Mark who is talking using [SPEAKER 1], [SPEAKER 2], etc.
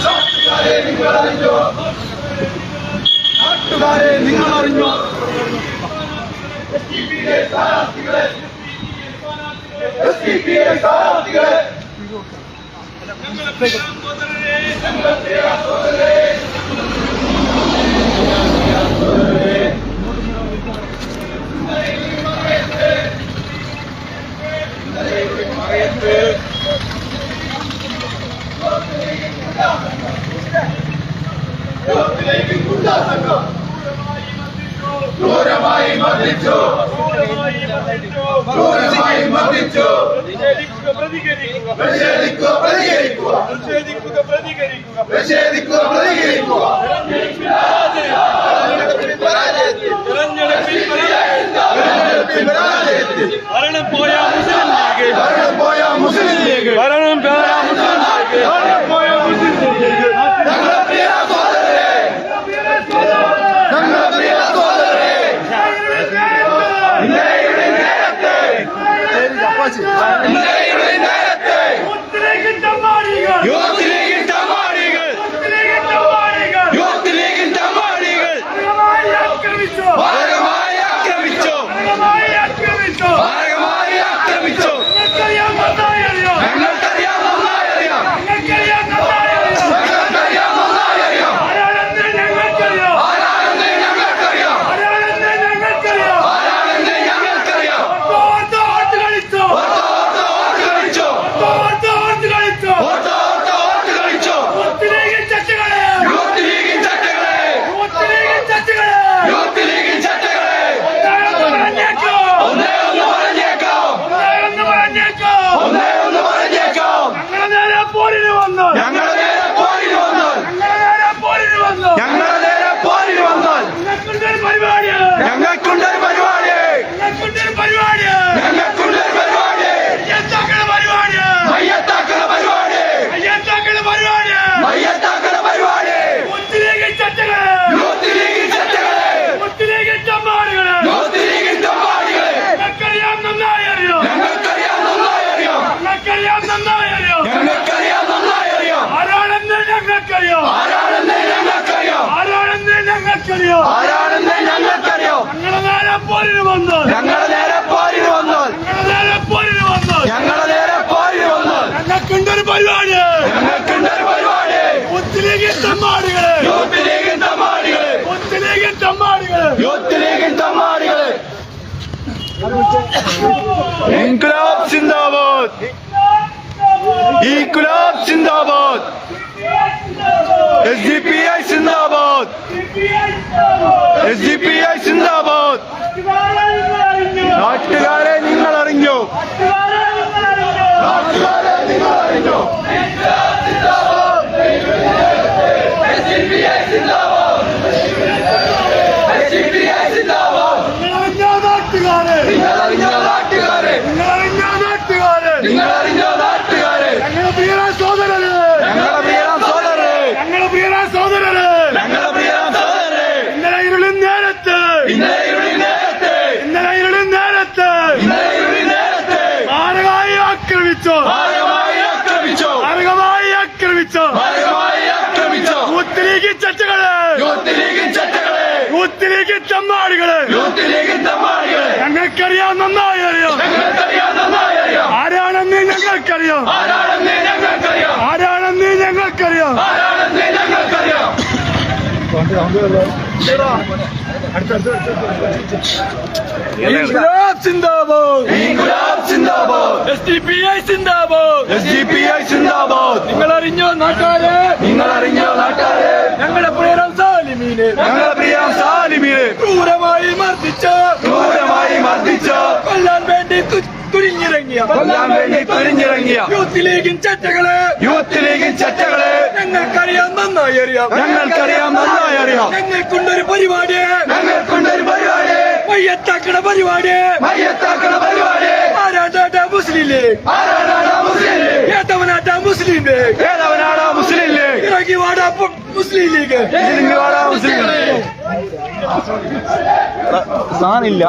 [SPEAKER 1] നാട്ടുകാരെ നിങ്ങൾ അറിഞ്ഞോ ക്രൂരമായി മർദ്ദിച്ചു ക്രൂരമായി മർദ്ദിച്ചു
[SPEAKER 2] പ്രതികരിക്കുക പ്രതികരിക്കുക
[SPEAKER 1] പ്രതികരിക്കുക
[SPEAKER 2] പ്രതികരിക്കുക
[SPEAKER 1] പ്രതികരിക്കുക I'm Imagine.
[SPEAKER 2] Imagine. Imagine.
[SPEAKER 1] Youth ലീഗിൻ
[SPEAKER 2] തമ്മാടികളെ
[SPEAKER 1] ഇൻകുലാബ് സിന്ദാബാദ്. ഇൻകുലാബ് സിന്ദാബാദ്. എസ് ഡി പി ഐ സിന്ദാബാദ്. എസ് ഡി പി ഐ സിന്ദാബാദ്. നാട്ടുകാരെ നിങ്ങൾ അറിഞ്ഞു നാട്ടുകാരെ നിങ്ങൾ അറിഞ്ഞു
[SPEAKER 2] നിങ്ങളറിഞ്ഞ നാട്ടുകാരെ
[SPEAKER 1] നിങ്ങൾ അറിഞ്ഞ നാട്ടുകാരെ
[SPEAKER 2] നിങ്ങളറിഞ്ഞ നാട്ടുകാരെ
[SPEAKER 1] നിങ്ങൾ അറിഞ്ഞ
[SPEAKER 2] ഞങ്ങളുടെ പ്രിയരാം
[SPEAKER 1] ഞങ്ങളുടെ പ്രിയരാ
[SPEAKER 2] ഞങ്ങളുടെ
[SPEAKER 1] പ്രിയരാ
[SPEAKER 2] ഇന്നലെ ഇരുളിൻ നേരത്ത്.
[SPEAKER 1] ഇന്നലെ ഇരുളിൻ നേരത്തെ.
[SPEAKER 2] ഇന്നലെ ഇരുളിൻ നേരത്ത്.
[SPEAKER 1] ഇന്നലെ ഇരുളിൻ നേരത്തെ.
[SPEAKER 2] മാരകമായി ആക്രമിച്ചു.
[SPEAKER 1] ഭാരമായി ആക്രമിച്ചു.
[SPEAKER 2] മാരകമായി ആക്രമിച്ചു.
[SPEAKER 1] ഭാരമായി ആക്രമിച്ചു.
[SPEAKER 2] യൂത്ത് ലീഗ് ചട്ടുകൾ.
[SPEAKER 1] യൂത്ത് ലീഗിൻ ചട്ടകളെ.
[SPEAKER 2] യൂത്ത് ലീഗ് ചമ്മാടികൾ
[SPEAKER 1] യൂത്ത് ലീഗിൻ തമ്മാടികളെ.
[SPEAKER 2] ഞങ്ങൾക്കറിയാം നന്നായി അറിയാം.
[SPEAKER 1] ഞങ്ങൾക്കറിയാം നന്നായി അറിയാം.
[SPEAKER 2] ആരാണെന്ന് ഞങ്ങൾക്കറിയാം.
[SPEAKER 1] ആരാണെന്ന് ഞങ്ങൾക്കറിയാം
[SPEAKER 2] ആരാണെന്ന് ഞങ്ങൾക്കറിയാം
[SPEAKER 1] ആരാണെന്ന് ഞങ്ങൾക്കറിയാം
[SPEAKER 2] ഇൻക്ലാബ് സിന്ദാബാദ്.
[SPEAKER 1] ഇൻകുലാബ് സിന്ദാബാദ്.
[SPEAKER 2] എസ് ഡി പി ഐ സിന്ദാബാദ്.
[SPEAKER 1] എസ് ഡി പി ഐ സിന്ദാബാദ്.
[SPEAKER 2] നിങ്ങൾ അറിഞ്ഞോ നാട്ടാരെ?
[SPEAKER 1] നിങ്ങൾ അറിഞ്ഞ നാട്ടാരെ.
[SPEAKER 2] ഞങ്ങളുടെ പ്രിയരം സാലിമീനെ.
[SPEAKER 1] ഞങ്ങളുടെ പ്രിയം സാലിമീനെ.
[SPEAKER 2] ക്രൂരമായി മർദ്ദിച്ച
[SPEAKER 1] ക്രൂരമായി മർദ്ദിച്ച
[SPEAKER 2] കൊല്ലാൻ വേണ്ടി തു- തുനിഞ്ഞിറങ്ങിയ
[SPEAKER 1] കൊല്ലാൻ വേണ്ടി തുരിഞ്ഞിറങ്ങിയ
[SPEAKER 2] യൂത്ത് ലീഗിൻ ചട്ടകളെ
[SPEAKER 1] യൂത്ത് ലീഗിൻ ചട്ടകളെ
[SPEAKER 2] ഞങ്ങൾക്കറിയാം നന്നായി അറിയാം
[SPEAKER 1] ഞങ്ങൾക്കറിയാം നന്നായി അറിയാം
[SPEAKER 2] ഞങ്ങൾക്കുണ്ടൊരു പരിപാടി.
[SPEAKER 1] ഞങ്ങൾക്കുണ്ടൊരു പരിപാടി.
[SPEAKER 2] മയ്യത്താക്കണ പരിപാടി.
[SPEAKER 1] മയ്യത്താക്കണ പരിപാടി.
[SPEAKER 2] ആരാട്ടാ മുസ്ലിം ലീഗ്
[SPEAKER 1] ആരാണ് മുസ്ലിം ലീഗ്
[SPEAKER 2] ഏതവനാട്ടാ മുസ്ലിം ലീഗ്
[SPEAKER 1] ഏതവനാണ് മുസ്ലിം ലീഗ്
[SPEAKER 2] ഇറങ്ങി വാടാ മുസ്ലിം ലീഗ്.
[SPEAKER 1] ഇറങ്ങിവാടാ മുസ്ലിം ലീഗ്.
[SPEAKER 3] സാധനമില്ല.